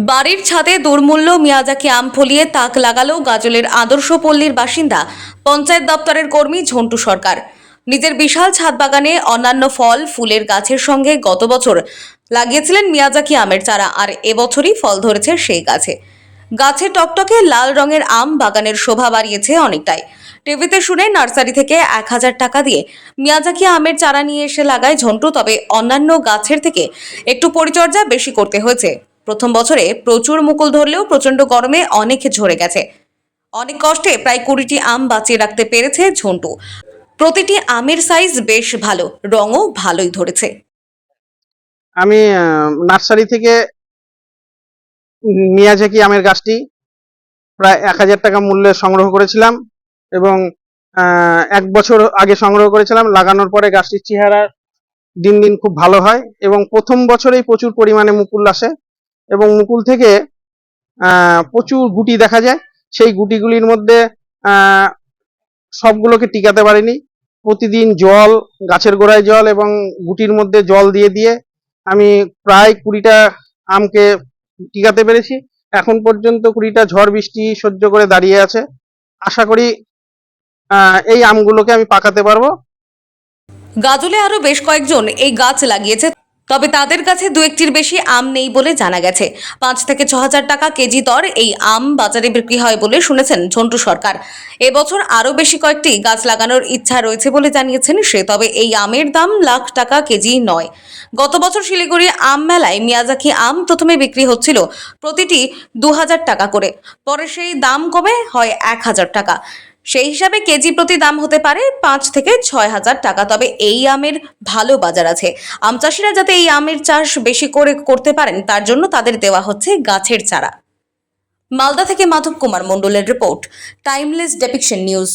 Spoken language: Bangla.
বাড়ির ছাদে দুর্মূল্য মিয়াজাকি আম ফলিয়ে তাক লাগালো গাজলের আদর্শ পল্লীর বাসিন্দা, পঞ্চায়েত দপ্তরের কর্মী ঝন্টু সরকার। নিজের বিশাল ছাদ বাগানে অন্যান্য ফল, ফুলের গাছের সঙ্গে গত বছর লাগিয়েছিলেন মিয়াজাকি আমের চারা, আর এবছরই ফল ধরেছে সেই গাছে। গাছে টকটকে লাল রঙের আম বাগানের শোভা বাড়িয়েছে অনেকটাই। টিভিতে শুনে নার্সারি থেকে এক হাজার টাকা দিয়ে মিয়াজাকি আমের চারা নিয়ে এসে লাগায় ঝন্টু, তবে অন্যান্য গাছের থেকে একটু পরিচর্যা বেশি করতে হয়েছে। প্রথম বছরে প্রচুর মুকুল ধরলেও প্রচণ্ড গরমে অনেক ঝরে গেছে। অনেক কষ্টে প্রায় কুড়িটি আম বাঁচিয়ে রাখতে পেরেছে ঝন্টু। প্রতিটি আমের সাইজ বেশ ভালো রঙও ভালোই ধরেছে। আমি নার্সারি থেকে উম, মিয়াজাকি আমের গাছটি? প্রায় এক হাজার টাকা মূল্যে সংগ্রহ করেছিলাম এবং এক বছর আগে সংগ্রহ করেছিলাম। লাগানোর পরে গাছটির চেহারা দিন দিন খুব ভালো হয় এবং প্রথম বছরেই প্রচুর পরিমাণে মুকুল আসে। এবং মুকুল থেকে প্রচুর গুটি দেখা যায়। সেই গুটিগুলির মধ্যে সবগুলোকে টিকাতে পারিনি। প্রতিদিন জল, গাছের গোড়ায় জল এবং গুটির মধ্যে জল দিয়ে দিয়ে আমি প্রায় কুড়িটা আমকে টিকাতে পেরেছি। এখন পর্যন্ত কুড়িটা ঝড় বৃষ্টি সহ্য করে দাঁড়িয়ে আছে। আশা করি এই আমগুলোকে আমি পাকাতে পারব। গাজলে আরও বেশ কয়েকজন এই গাছ লাগিয়েছে। তবে তাদের কাছে দু একটির বেশি আম নেই বলে জানা গেছে। পাঁচ থেকে ছ হাজার টাকা কেজি দর এই আম বাজারে বিক্রি হয় বলে শুনেছেন ঝন্টু সরকার। এবছর আরও বেশি কয়েকটি গাছ লাগানোর ইচ্ছা রয়েছে বলে জানিয়েছেন সে, তবে এই আমের দাম লাখ টাকা কেজি নয়। গত বছর শিলিগুড়ি আম মেলায় মিয়াজাকি আম প্রথমে বিক্রি হচ্ছিল প্রতিটি দু হাজার টাকা করে। পরে সেই দাম কমে হয় এক হাজার টাকা। সেই হিসাবে কেজি প্রতি দাম হতে পারে পাঁচ থেকে ছয় হাজার টাকা। তবে এই আমের ভালো বাজার আছে। আম চাষিরা যাতে এই আমের চাষ বেশি করে করতে পারেন, তার জন্য তাদের দেওয়া হচ্ছে গাছের চারা। মালদা থেকে মাধব কুমার মণ্ডলের রিপোর্ট টাইমলেস ডেপিকশন নিউজ